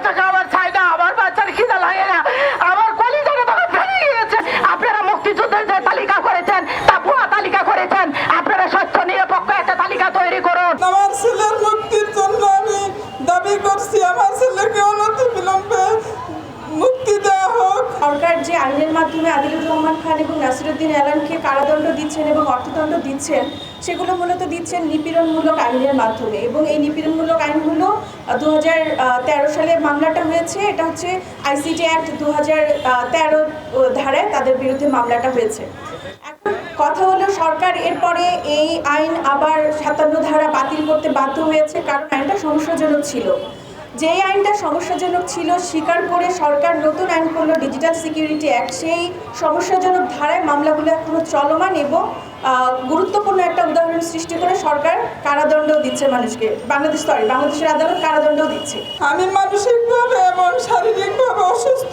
বাচ্চা খাবার চাই না আমার বাচ্চার খিদা লাগে না। আমার কলিজাটা তখন ফেলে গিয়েছে। আপনারা মুক্তিযুদ্ধের যে তালিকা করেছেন তা ভুয়া তালিকা করেছেন। আপনারা স্বচ্ছ নিরপেক্ষ একটা তালিকা তৈরি করুন। আমার ছেলের মুক্তির জন্য আমি দাবি করছি আমার ছেলেকে অনতি বিলম্বে মুক্তি দেওয়া হোক। সরকার যে আইনের মাধ্যমে আদিলুর রহমান খান এবং নাসিরুদ্দিন এলানকে কারাদণ্ড দিচ্ছেন এবং অর্থদণ্ড দিচ্ছেন, সেগুলো মূলত দিচ্ছেন নিপীড়নমূলক আইনের মাধ্যমে। এবং এই নিপীড়নমূলক আইনগুলো দু হাজার তেরো সালে মামলাটা হয়েছে, এটা হচ্ছে আইসিটি অ্যাক্ট দু হাজার তেরো ধারায় তাদের বিরুদ্ধে মামলাটা হয়েছে। কথা হলো সরকার এরপরে এই আইন আবার সাতান্ন ধারা বাতিল করতে বাধ্য হয়েছে, কারণ আইনটা সমস্যাজনক ছিল। যেই আইনটা সমস্যাজনক ছিল, স্বীকার করে সরকার নতুন আইন করল ডিজিটাল সিকিউরিটি অ্যাক্ট সেই সমস্যাজনক ধারায় মামলাগুলো এখনও চলমান এবং গুরুত্বপূর্ণ একটা উদাহরণ সৃষ্টি করে সরকার কারাদণ্ডও দিচ্ছে মানুষকে। বাংলাদেশ সরি বাংলাদেশের আদালত কারাদণ্ডও দিচ্ছে। আমি মানসিকভাবে এবং শারীরিকভাবে অসুস্থ।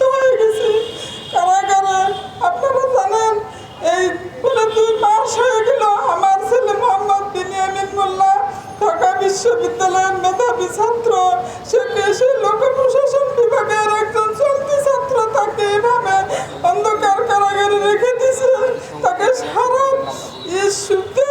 This.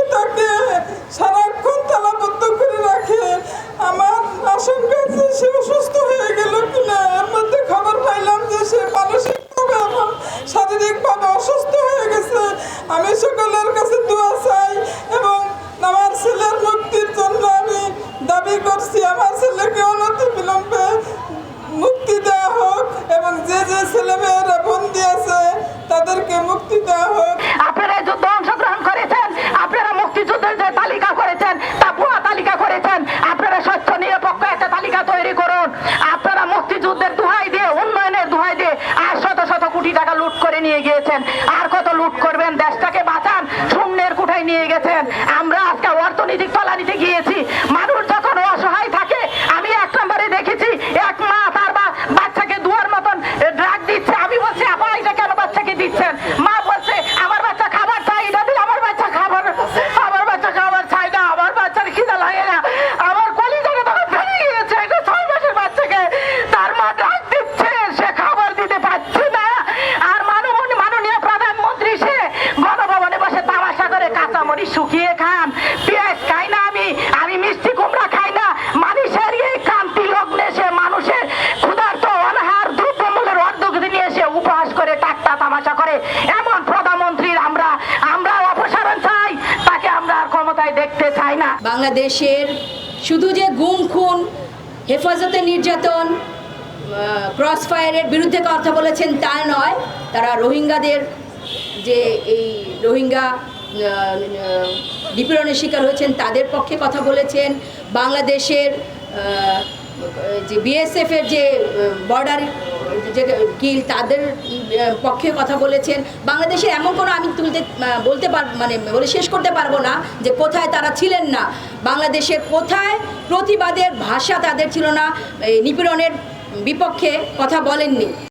গিয়েছেন আর কত লুট করবেন? দেশটাকে বাঁচান। শূন্যের কোঠায় নিয়ে গেছেন। আমরা আজকে অর্থনৈতিক তলানিতে গিয়েছি মানুষ যখন অসহায় থাকে আমি এক নম্বরে দেখেছি এক মা তার বা- বাচ্চাকে দুয়ার মতন ড্রাগ দিচ্ছে আমি বলছি আপা এটা কেন বাচ্চাকে দিচ্ছেন মা বলছে আমার বাচ্চা খাবার চাই এটা দিলে আমার বাচ্চা খাবার আমার বাচ্চা খাবার চাই না আমার বাচ্চার খিদা লাগে না আমার কলিজাটা তখন ভেঙে গিয়েছে এটা ছয় মাসের বাচ্চাকে তার মা ড্রাগ দিচ্ছে সে খাবার দিতে পারছে না আর মাননীয় মাননীয় প্রধানমন্ত্রী সে গণভবনে বসে তামাশা করে কাঁচামরি শুকিয়ে খান পেঁয়াজ খাই না আমি আমি মিষ্টি কুমড়া খাই না মানুষের এই কান্তি লগ্নে সে মানুষের ক্ষুধার্ত অনাহার দ্রব্যমূল্যের অর্ধগতি নিয়ে সে উপহাস করে টাকটা তামাশা করে এমন প্রধানমন্ত্রীর আমরা আমরা অপসারণ চাই তাকে আমরা আর ক্ষমতায় দেখতে চাই না। বাংলাদেশের শুধু যে গুম, খুন, হেফাজতে নির্যাতন ক্রস ফায়ারের বিরুদ্ধে কথা বলেছেন তা নয়, তারা রোহিঙ্গাদের যে এই রোহিঙ্গা নিপীড়নের শিকার হয়েছেন তাদের পক্ষে কথা বলেছেন। বাংলাদেশের যে বিএসএফের যে বর্ডার যে কিল তাদের পক্ষে কথা বলেছেন। বাংলাদেশের এমন কোনো আমি তুলতে বলতে পার মানে বলে শেষ করতে পারব না যে কোথায় তারা ছিলেন না। বাংলাদেশের কোথায় প্রতিবাদের ভাষা তাদের ছিল না নিপীড়নের বিপক্ষে কথা বলেননি।